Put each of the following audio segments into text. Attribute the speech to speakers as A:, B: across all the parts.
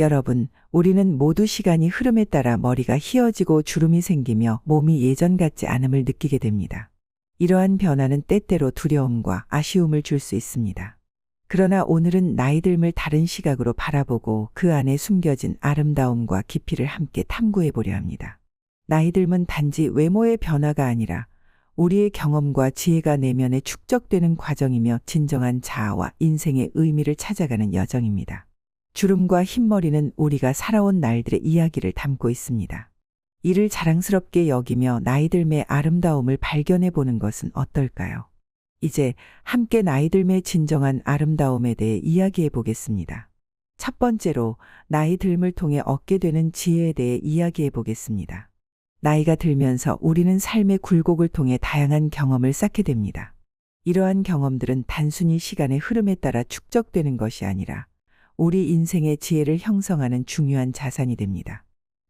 A: 여러분, 우리는 모두 시간이 흐름에 따라 머리가 휘어지고 주름이 생기며 몸이 예전 같지 않음을 느끼게 됩니다. 이러한 변화는 때때로 두려움과 아쉬움을 줄 수 있습니다. 그러나 오늘은 나이 듦을 다른 시각으로 바라보고 그 안에 숨겨진 아름다움과 깊이를 함께 탐구해 보려 합니다. 나이 듦은 단지 외모의 변화가 아니라 우리의 경험과 지혜가 내면에 축적되는 과정이며 진정한 자아와 인생의 의미를 찾아가는 여정입니다. 주름과 흰머리는 우리가 살아온 날들의 이야기를 담고 있습니다. 이를 자랑스럽게 여기며 나이 듦의 아름다움을 발견해 보는 것은 어떨까요? 이제 함께 나이 듦의 진정한 아름다움에 대해 이야기해 보겠습니다. 첫 번째로 나이 듦을 통해 얻게 되는 지혜에 대해 이야기해 보겠습니다. 나이가 들면서 우리는 삶의 굴곡을 통해 다양한 경험을 쌓게 됩니다. 이러한 경험들은 단순히 시간의 흐름에 따라 축적되는 것이 아니라 우리 인생의 지혜를 형성하는 중요한 자산이 됩니다.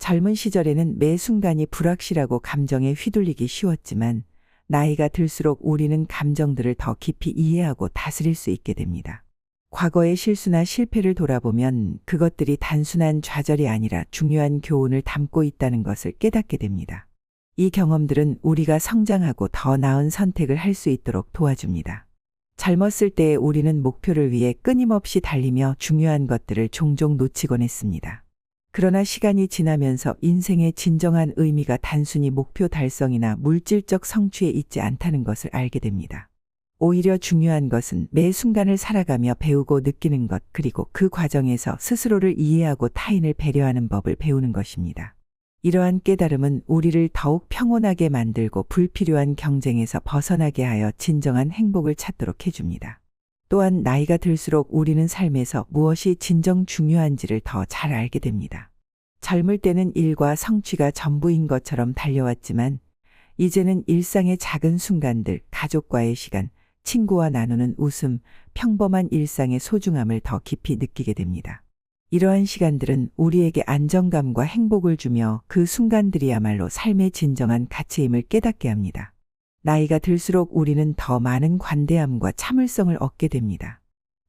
A: 젊은 시절에는 매 순간이 불확실하고 감정에 휘둘리기 쉬웠지만 나이가 들수록 우리는 감정들을 더 깊이 이해하고 다스릴 수 있게 됩니다. 과거의 실수나 실패를 돌아보면 그것들이 단순한 좌절이 아니라 중요한 교훈을 담고 있다는 것을 깨닫게 됩니다. 이 경험들은 우리가 성장하고 더 나은 선택을 할 수 있도록 도와줍니다. 젊었을 때 우리는 목표를 위해 끊임없이 달리며 중요한 것들을 종종 놓치곤 했습니다. 그러나 시간이 지나면서 인생의 진정한 의미가 단순히 목표 달성이나 물질적 성취에 있지 않다는 것을 알게 됩니다. 오히려 중요한 것은 매 순간을 살아가며 배우고 느끼는 것, 그리고 그 과정에서 스스로를 이해하고 타인을 배려하는 법을 배우는 것입니다. 이러한 깨달음은 우리를 더욱 평온하게 만들고 불필요한 경쟁에서 벗어나게 하여 진정한 행복을 찾도록 해줍니다. 또한 나이가 들수록 우리는 삶에서 무엇이 진정 중요한지를 더 잘 알게 됩니다. 젊을 때는 일과 성취가 전부인 것처럼 달려왔지만 이제는 일상의 작은 순간들, 가족과의 시간, 친구와 나누는 웃음, 평범한 일상의 소중함을 더 깊이 느끼게 됩니다. 이러한 시간들은 우리에게 안정감과 행복을 주며 그 순간들이야말로 삶의 진정한 가치임을 깨닫게 합니다. 나이가 들수록 우리는 더 많은 관대함과 참을성을 얻게 됩니다.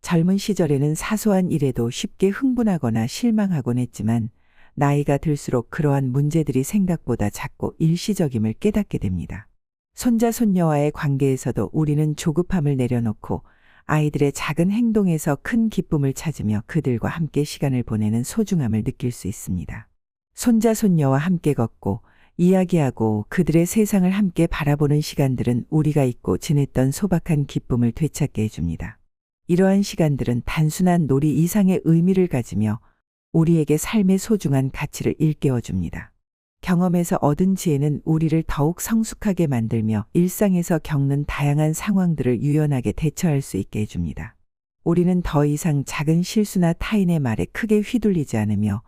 A: 젊은 시절에는 사소한 일에도 쉽게 흥분하거나 실망하곤 했지만 나이가 들수록 그러한 문제들이 생각보다 작고 일시적임을 깨닫게 됩니다. 손자, 손녀와의 관계에서도 우리는 조급함을 내려놓고 아이들의 작은 행동에서 큰 기쁨을 찾으며 그들과 함께 시간을 보내는 소중함을 느낄 수 있습니다. 손자, 손녀와 함께 걷고 이야기하고 그들의 세상을 함께 바라보는 시간들은 우리가 잊고 지냈던 소박한 기쁨을 되찾게 해줍니다. 이러한 시간들은 단순한 놀이 이상의 의미를 가지며 우리에게 삶의 소중한 가치를 일깨워 줍니다. 경험에서 얻은 지혜는 우리를 더욱 성숙하게 만들며 일상에서 겪는 다양한 상황들을 유연하게 대처할 수 있게 해줍니다. 우리는 더 이상 작은 실수나 타인의 말에 크게 휘둘리지 않으며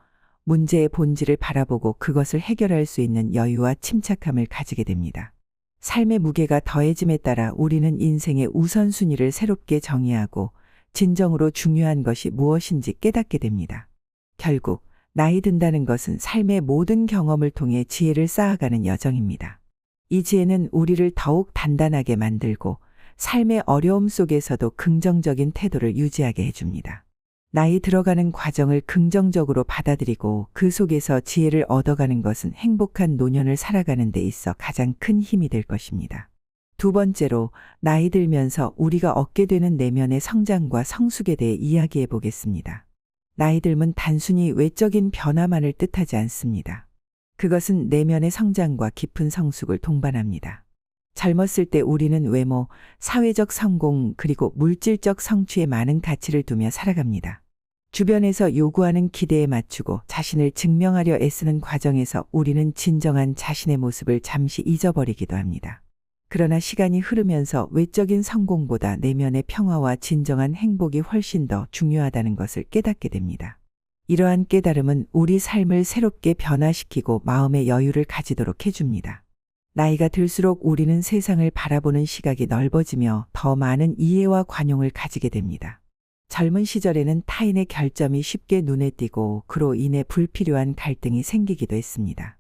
A: 문제의 본질을 바라보고 그것을 해결할 수 있는 여유와 침착함을 가지게 됩니다. 삶의 무게가 더해짐에 따라 우리는 인생의 우선순위를 새롭게 정의하고 진정으로 중요한 것이 무엇인지 깨닫게 됩니다. 결국 나이 든다는 것은 삶의 모든 경험을 통해 지혜를 쌓아가는 여정입니다. 이 지혜는 우리를 더욱 단단하게 만들고 삶의 어려움 속에서도 긍정적인 태도를 유지하게 해줍니다. 나이 들어가는 과정을 긍정적으로 받아들이고 그 속에서 지혜를 얻어가는 것은 행복한 노년을 살아가는 데 있어 가장 큰 힘이 될 것입니다. 두 번째로 나이 들면서 우리가 얻게 되는 내면의 성장과 성숙에 대해 이야기해 보겠습니다. 나이 들면 단순히 외적인 변화만을 뜻하지 않습니다. 그것은 내면의 성장과 깊은 성숙을 동반합니다. 젊었을 때 우리는 외모, 사회적 성공, 그리고 물질적 성취에 많은 가치를 두며 살아갑니다. 주변에서 요구하는 기대에 맞추고 자신을 증명하려 애쓰는 과정에서 우리는 진정한 자신의 모습을 잠시 잊어버리기도 합니다. 그러나 시간이 흐르면서 외적인 성공보다 내면의 평화와 진정한 행복이 훨씬 더 중요하다는 것을 깨닫게 됩니다. 이러한 깨달음은 우리 삶을 새롭게 변화시키고 마음의 여유를 가지도록 해줍니다. 나이가 들수록 우리는 세상을 바라보는 시각이 넓어지며 더 많은 이해와 관용을 가지게 됩니다. 젊은 시절에는 타인의 결점이 쉽게 눈에 띄고 그로 인해 불필요한 갈등이 생기기도 했습니다.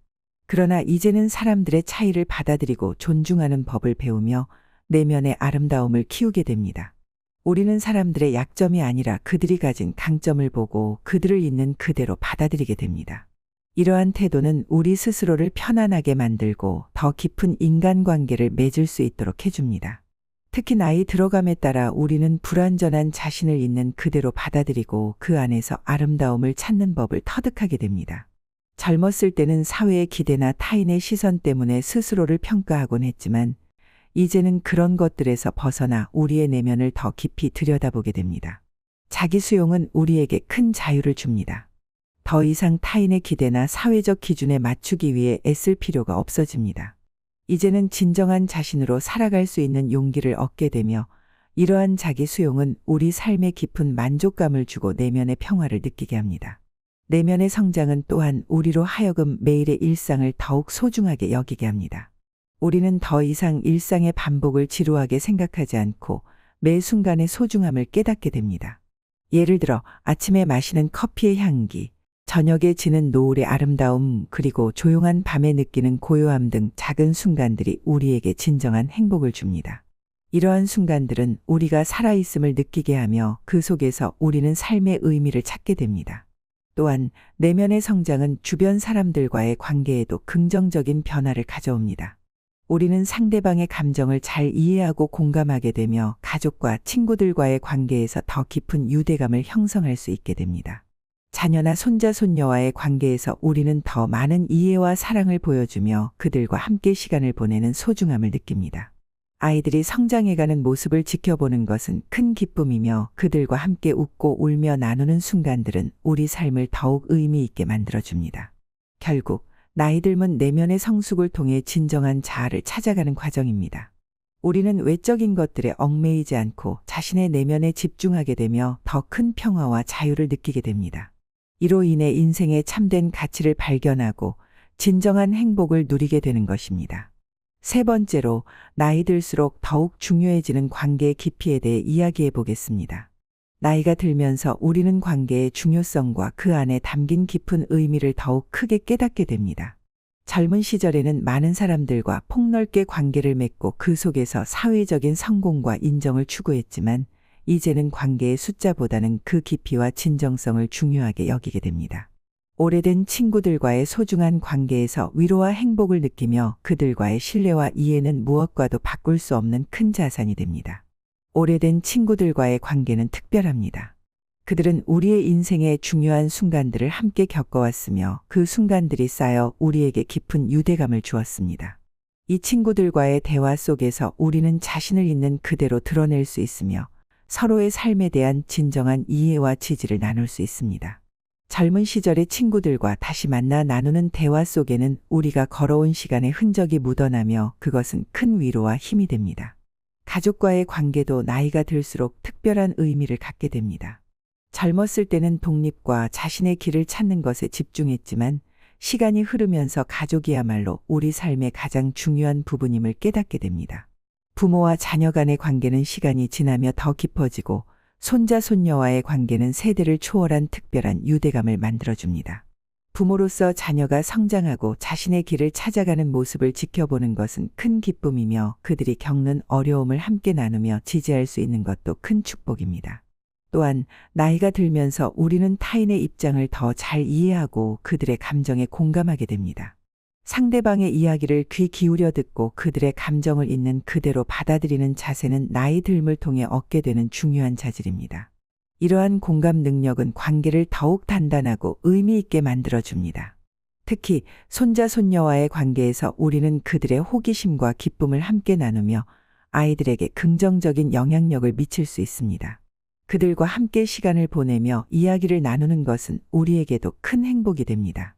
A: 그러나 이제는 사람들의 차이를 받아들이고 존중하는 법을 배우며 내면의 아름다움을 키우게 됩니다. 우리는 사람들의 약점이 아니라 그들이 가진 강점을 보고 그들을 있는 그대로 받아들이게 됩니다. 이러한 태도는 우리 스스로를 편안하게 만들고 더 깊은 인간관계를 맺을 수 있도록 해줍니다. 특히 나이 들어감에 따라 우리는 불완전한 자신을 있는 그대로 받아들이고 그 안에서 아름다움을 찾는 법을 터득하게 됩니다. 젊었을 때는 사회의 기대나 타인의 시선 때문에 스스로를 평가하곤 했지만 이제는 그런 것들에서 벗어나 우리의 내면을 더 깊이 들여다보게 됩니다. 자기 수용은 우리에게 큰 자유를 줍니다. 더 이상 타인의 기대나 사회적 기준에 맞추기 위해 애쓸 필요가 없어집니다. 이제는 진정한 자신으로 살아갈 수 있는 용기를 얻게 되며 이러한 자기 수용은 우리 삶에 깊은 만족감을 주고 내면의 평화를 느끼게 합니다. 내면의 성장은 또한 우리로 하여금 매일의 일상을 더욱 소중하게 여기게 합니다. 우리는 더 이상 일상의 반복을 지루하게 생각하지 않고 매 순간의 소중함을 깨닫게 됩니다. 예를 들어 아침에 마시는 커피의 향기, 저녁에 지는 노을의 아름다움, 그리고 조용한 밤에 느끼는 고요함 등 작은 순간들이 우리에게 진정한 행복을 줍니다. 이러한 순간들은 우리가 살아있음을 느끼게 하며 그 속에서 우리는 삶의 의미를 찾게 됩니다. 또한 내면의 성장은 주변 사람들과의 관계에도 긍정적인 변화를 가져옵니다. 우리는 상대방의 감정을 잘 이해하고 공감하게 되며 가족과 친구들과의 관계에서 더 깊은 유대감을 형성할 수 있게 됩니다. 자녀나 손자, 손녀와의 관계에서 우리는 더 많은 이해와 사랑을 보여주며 그들과 함께 시간을 보내는 소중함을 느낍니다. 아이들이 성장해가는 모습을 지켜보는 것은 큰 기쁨이며 그들과 함께 웃고 울며 나누는 순간들은 우리 삶을 더욱 의미 있게 만들어줍니다. 결국 나이 들면 내면의 성숙을 통해 진정한 자아를 찾아가는 과정입니다. 우리는 외적인 것들에 얽매이지 않고 자신의 내면에 집중하게 되며 더 큰 평화와 자유를 느끼게 됩니다. 이로 인해 인생의 참된 가치를 발견하고 진정한 행복을 누리게 되는 것입니다. 세 번째로 나이 들수록 더욱 중요해지는 관계의 깊이에 대해 이야기해 보겠습니다. 나이가 들면서 우리는 관계의 중요성과 그 안에 담긴 깊은 의미를 더욱 크게 깨닫게 됩니다. 젊은 시절에는 많은 사람들과 폭넓게 관계를 맺고 그 속에서 사회적인 성공과 인정을 추구했지만 이제는 관계의 숫자보다는 그 깊이와 진정성을 중요하게 여기게 됩니다. 오래된 친구들과의 소중한 관계에서 위로와 행복을 느끼며 그들과의 신뢰와 이해는 무엇과도 바꿀 수 없는 큰 자산이 됩니다. 오래된 친구들과의 관계는 특별합니다. 그들은 우리의 인생의 중요한 순간들을 함께 겪어왔으며 그 순간들이 쌓여 우리에게 깊은 유대감을 주었습니다. 이 친구들과의 대화 속에서 우리는 자신을 있는 그대로 드러낼 수 있으며 서로의 삶에 대한 진정한 이해와 지지를 나눌 수 있습니다. 젊은 시절의 친구들과 다시 만나 나누는 대화 속에는 우리가 걸어온 시간의 흔적이 묻어나며 그것은 큰 위로와 힘이 됩니다. 가족과의 관계도 나이가 들수록 특별한 의미를 갖게 됩니다. 젊었을 때는 독립과 자신의 길을 찾는 것에 집중했지만 시간이 흐르면서 가족이야말로 우리 삶의 가장 중요한 부분임을 깨닫게 됩니다. 부모와 자녀 간의 관계는 시간이 지나며 더 깊어지고 손자, 손녀와의 관계는 세대를 초월한 특별한 유대감을 만들어줍니다. 부모로서 자녀가 성장하고 자신의 길을 찾아가는 모습을 지켜보는 것은 큰 기쁨이며 그들이 겪는 어려움을 함께 나누며 지지할 수 있는 것도 큰 축복입니다. 또한 나이가 들면서 우리는 타인의 입장을 더 잘 이해하고 그들의 감정에 공감하게 됩니다. 상대방의 이야기를 귀 기울여 듣고 그들의 감정을 있는 그대로 받아들이는 자세는 나이 들물 통해 얻게 되는 중요한 자질입니다. 이러한 공감 능력은 관계를 더욱 단단하고 의미 있게 만들어줍니다. 특히 손자, 손녀와의 관계에서 우리는 그들의 호기심과 기쁨을 함께 나누며 아이들에게 긍정적인 영향력을 미칠 수 있습니다. 그들과 함께 시간을 보내며 이야기를 나누는 것은 우리에게도 큰 행복이 됩니다.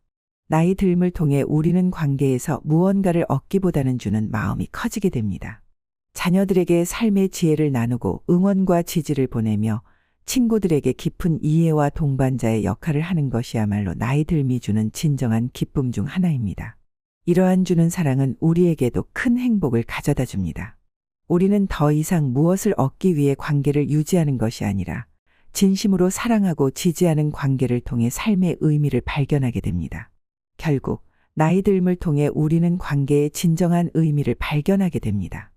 A: 나이 들음을 통해 우리는 관계에서 무언가를 얻기보다는 주는 마음이 커지게 됩니다. 자녀들에게 삶의 지혜를 나누고 응원과 지지를 보내며 친구들에게 깊은 이해와 동반자의 역할을 하는 것이야말로 나이 들미 주는 진정한 기쁨 중 하나입니다. 이러한 주는 사랑은 우리에게도 큰 행복을 가져다 줍니다. 우리는 더 이상 무엇을 얻기 위해 관계를 유지하는 것이 아니라 진심으로 사랑하고 지지하는 관계를 통해 삶의 의미를 발견하게 됩니다. 결국 나이 들음을 통해 우리는 관계의 진정한 의미를 발견하게 됩니다.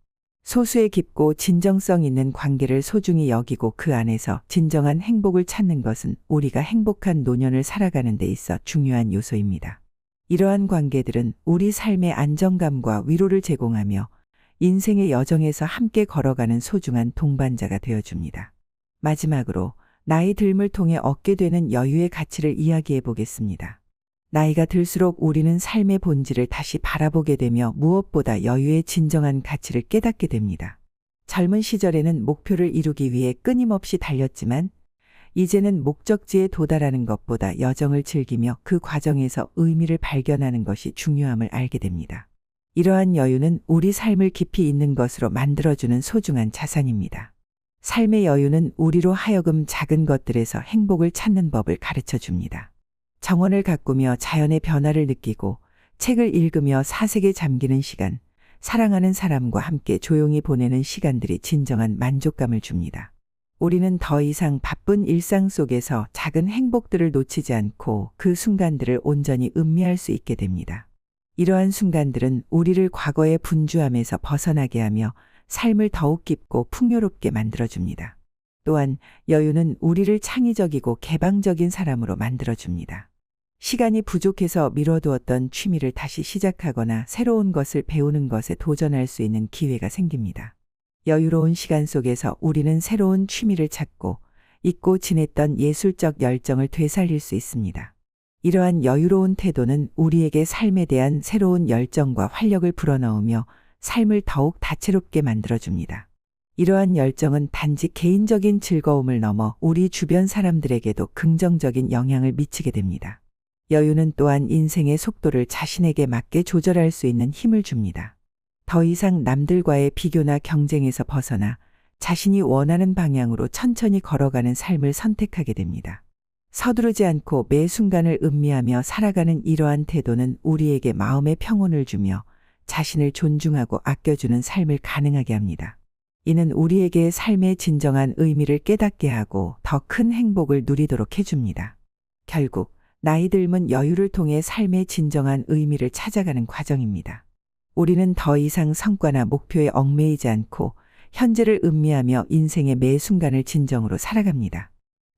A: 소수의 깊고 진정성 있는 관계를 소중히 여기고 그 안에서 진정한 행복을 찾는 것은 우리가 행복한 노년을 살아가는 데 있어 중요한 요소입니다. 이러한 관계들은 우리 삶의 안정감과 위로를 제공하며 인생의 여정에서 함께 걸어가는 소중한 동반자가 되어줍니다. 마지막으로 나이 듦을 통해 얻게 되는 여유의 가치를 이야기해 보겠습니다. 나이가 들수록 우리는 삶의 본질을 다시 바라보게 되며 무엇보다 여유의 진정한 가치를 깨닫게 됩니다. 젊은 시절에는 목표를 이루기 위해 끊임없이 달렸지만 이제는 목적지에 도달하는 것보다 여정을 즐기며 그 과정에서 의미를 발견하는 것이 중요함을 알게 됩니다. 이러한 여유는 우리 삶을 깊이 있는 것으로 만들어주는 소중한 자산입니다. 삶의 여유는 우리로 하여금 작은 것들에서 행복을 찾는 법을 가르쳐 줍니다. 정원을 가꾸며 자연의 변화를 느끼고 책을 읽으며 사색에 잠기는 시간, 사랑하는 사람과 함께 조용히 보내는 시간들이 진정한 만족감을 줍니다. 우리는 더 이상 바쁜 일상 속에서 작은 행복들을 놓치지 않고 그 순간들을 온전히 음미할 수 있게 됩니다. 이러한 순간들은 우리를 과거의 분주함에서 벗어나게 하며 삶을 더욱 깊고 풍요롭게 만들어줍니다. 또한 여유는 우리를 창의적이고 개방적인 사람으로 만들어줍니다. 시간이 부족해서 미뤄두었던 취미를 다시 시작하거나 새로운 것을 배우는 것에 도전할 수 있는 기회가 생깁니다. 여유로운 시간 속에서 우리는 새로운 취미를 찾고 잊고 지냈던 예술적 열정을 되살릴 수 있습니다. 이러한 여유로운 태도는 우리에게 삶에 대한 새로운 열정과 활력을 불어넣으며 삶을 더욱 다채롭게 만들어줍니다. 이러한 열정은 단지 개인적인 즐거움을 넘어 우리 주변 사람들에게도 긍정적인 영향을 미치게 됩니다. 여유는 또한 인생의 속도를 자신에게 맞게 조절할 수 있는 힘을 줍니다. 더 이상 남들과의 비교나 경쟁에서 벗어나 자신이 원하는 방향으로 천천히 걸어가는 삶을 선택하게 됩니다. 서두르지 않고 매 순간을 음미하며 살아가는 이러한 태도는 우리에게 마음의 평온을 주며 자신을 존중하고 아껴주는 삶을 가능하게 합니다. 이는 우리에게 삶의 진정한 의미를 깨닫게 하고 더 큰 행복을 누리도록 해줍니다. 결국 나이 들면 여유를 통해 삶의 진정한 의미를 찾아가는 과정입니다. 우리는 더 이상 성과나 목표에 얽매이지 않고 현재를 음미하며 인생의 매 순간을 진정으로 살아갑니다.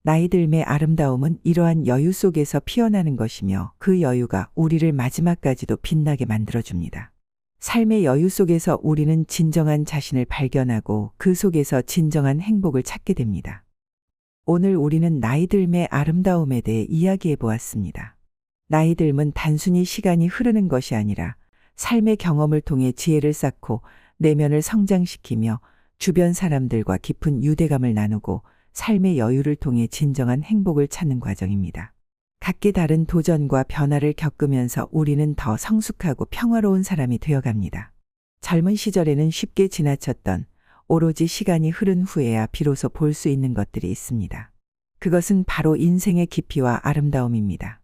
A: 나이 들매 아름다움은 이러한 여유 속에서 피어나는 것이며 그 여유가 우리를 마지막까지도 빛나게 만들어줍니다. 삶의 여유 속에서 우리는 진정한 자신을 발견하고 그 속에서 진정한 행복을 찾게 됩니다. 오늘 우리는 나이 들매 아름다움에 대해 이야기해 보았습니다. 나이 들면 단순히 시간이 흐르는 것이 아니라 삶의 경험을 통해 지혜를 쌓고 내면을 성장시키며 주변 사람들과 깊은 유대감을 나누고 삶의 여유를 통해 진정한 행복을 찾는 과정입니다. 각기 다른 도전과 변화를 겪으면서 우리는 더 성숙하고 평화로운 사람이 되어갑니다. 젊은 시절에는 쉽게 지나쳤던 오로지 시간이 흐른 후에야 비로소 볼 수 있는 것들이 있습니다. 그것은 바로 인생의 깊이와 아름다움입니다.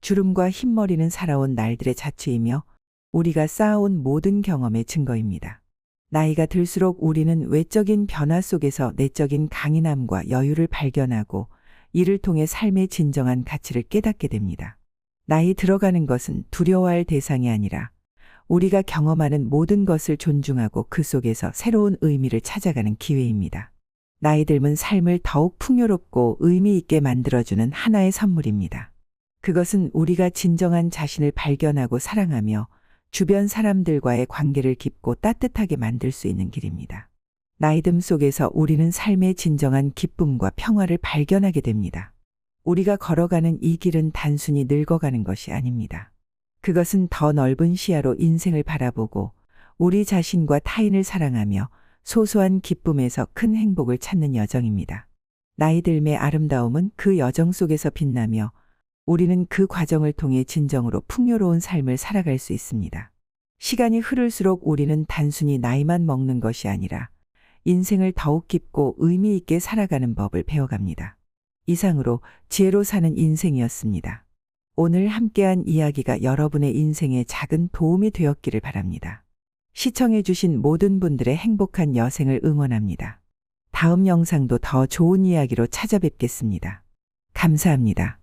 A: 주름과 흰머리는 살아온 날들의 자취이며 우리가 쌓아온 모든 경험의 증거입니다. 나이가 들수록 우리는 외적인 변화 속에서 내적인 강인함과 여유를 발견하고 이를 통해 삶의 진정한 가치를 깨닫게 됩니다. 나이 들어가는 것은 두려워할 대상이 아니라 우리가 경험하는 모든 것을 존중하고 그 속에서 새로운 의미를 찾아가는 기회입니다. 나이 들면 삶을 더욱 풍요롭고 의미 있게 만들어주는 하나의 선물입니다. 그것은 우리가 진정한 자신을 발견하고 사랑하며 주변 사람들과의 관계를 깊고 따뜻하게 만들 수 있는 길입니다. 나이듦 속에서 우리는 삶의 진정한 기쁨과 평화를 발견하게 됩니다. 우리가 걸어가는 이 길은 단순히 늙어가는 것이 아닙니다. 그것은 더 넓은 시야로 인생을 바라보고 우리 자신과 타인을 사랑하며 소소한 기쁨에서 큰 행복을 찾는 여정입니다. 나이 들매 아름다움은 그 여정 속에서 빛나며 우리는 그 과정을 통해 진정으로 풍요로운 삶을 살아갈 수 있습니다. 시간이 흐를수록 우리는 단순히 나이만 먹는 것이 아니라 인생을 더욱 깊고 의미 있게 살아가는 법을 배워갑니다. 이상으로 지혜로 사는 인생이었습니다. 오늘 함께한 이야기가 여러분의 인생에 작은 도움이 되었기를 바랍니다. 시청해주신 모든 분들의 행복한 여생을 응원합니다. 다음 영상도 더 좋은 이야기로 찾아뵙겠습니다. 감사합니다.